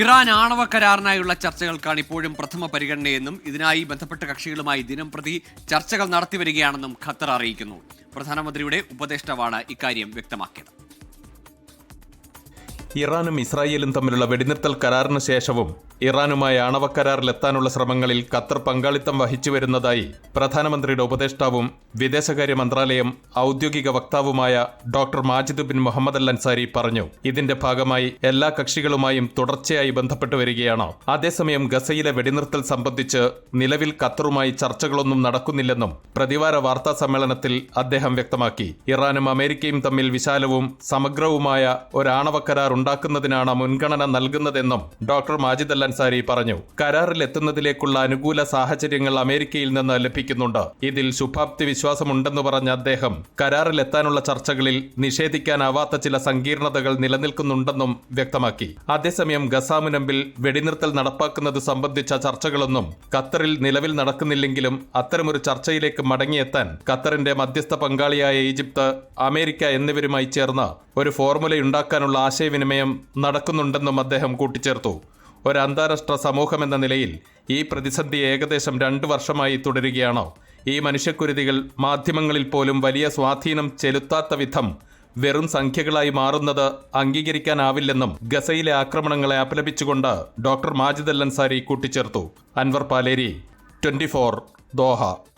Iran ആണവ കരാറിനായുള്ള ചർച്ചകൾക്കാണ് ഇപ്പോഴും പ്രഥമ പരിഗണനയെന്നും ഇതിനായി ബന്ധപ്പെട്ട കക്ഷികളുമായി ദിനം പ്രതി ചർച്ചകൾ നടത്തിവരികയാണെന്നും ഖത്തർ അറിയിക്കുന്നു. പ്രധാനമന്ത്രിയുടെ ഉപദേഷ്ടാവാണ് ഇക്കാര്യം വ്യക്തമാക്കിയത്. ഇറാനും ഇസ്രായേലും തമ്മിലുള്ള വെടിനിർത്തൽ കരാറിന് ശേഷവും ഇറാനുമായി ആണവ കരാറിലെത്താനുള്ള ശ്രമങ്ങളിൽ ഖത്തർ പങ്കാളിത്തം വഹിച്ചു വരുന്നതായി പ്രധാനമന്ത്രിയുടെ ഉപദേഷ്ടാവും വിദേശകാര്യ മന്ത്രാലയം ഔദ്യോഗിക വക്താവുമായ doctor Majid bin Mohammed Al Ansari പറഞ്ഞു. ഇതിന്റെ ഭാഗമായി എല്ലാ കക്ഷികളുമായും തുടർച്ചയായി ബന്ധപ്പെട്ടു വരികയാണ്. അതേസമയം ഗസയിലെ വെടിനിർത്തൽ സംബന്ധിച്ച് നിലവിൽ ഖത്തറുമായി ചർച്ചകളൊന്നും നടക്കുന്നില്ലെന്നും പ്രതിവാര വാർത്താ സമ്മേളനത്തിൽ അദ്ദേഹം വ്യക്തമാക്കി. ഇറാനും അമേരിക്കയും തമ്മിൽ വിശാലവും സമഗ്രവുമായ ഒരാണവ കരാർ ഉണ്ടാക്കുന്നതിനാണ് മുൻഗണന നൽകുന്നതെന്നും ഡോക്ടർ മാജിദ് അൽ അൻസാരി പറഞ്ഞു. കരാറിൽ എത്തുന്നതിലേക്കുള്ള അനുകൂല സാഹചര്യങ്ങൾ അമേരിക്കയിൽ നിന്ന് ലഭിക്കുന്നുണ്ട്. ഇതിൽ ശുഭാപ്തി വിശ്വാസമുണ്ടെന്ന് പറഞ്ഞ അദ്ദേഹം കരാറിൽ എത്താനുള്ള ചർച്ചകളിൽ നിഷേധിക്കാനാവാത്ത ചില സങ്കീർണതകൾ നിലനിൽക്കുന്നുണ്ടെന്നും വ്യക്തമാക്കി. അതേസമയം ഗസാമുനമ്പിൽ വെടിനിർത്തൽ നടപ്പാക്കുന്നത് സംബന്ധിച്ച ചർച്ചകളൊന്നും ഖത്തറിൽ നിലവിൽ നടക്കുന്നില്ലെങ്കിലും അത്തരമൊരു ചർച്ചയിലേക്ക് മടങ്ങിയെത്താൻ ഖത്തറിന്റെ മധ്യസ്ഥ പങ്കാളിയായ ഈജിപ്ത് അമേരിക്ക എന്നിവരുമായി ചേർന്ന് ഒരു ഫോർമുലയുണ്ടാക്കാനുള്ള ആശയവിനിമയം നടക്കുന്നുണ്ടെന്നും അദ്ദേഹം കൂട്ടിച്ചേർത്തു. ഒരു അന്താരാഷ്ട്ര സമൂഹമെന്ന നിലയിൽ ഈ പ്രതിസന്ധി ഏകദേശം രണ്ട് വർഷമായി തുടരുകയാണ്. ഈ മനുഷ്യക്കുരുതികൾ മാധ്യമങ്ങളിൽ പോലും വലിയ സ്വാധീനം ചെലുത്താത്ത വിധം വെറും സംഖ്യകളായി മാറുന്നത് അംഗീകരിക്കാനാവില്ലെന്നും ഗസയിലെ ആക്രമണങ്ങളെ അപലപിച്ചുകൊണ്ട് ഡോക്ടർ മാജിദ് അൽ അൻസാരി കൂട്ടിച്ചേർത്തു. Anwar Paleri twenty Doha.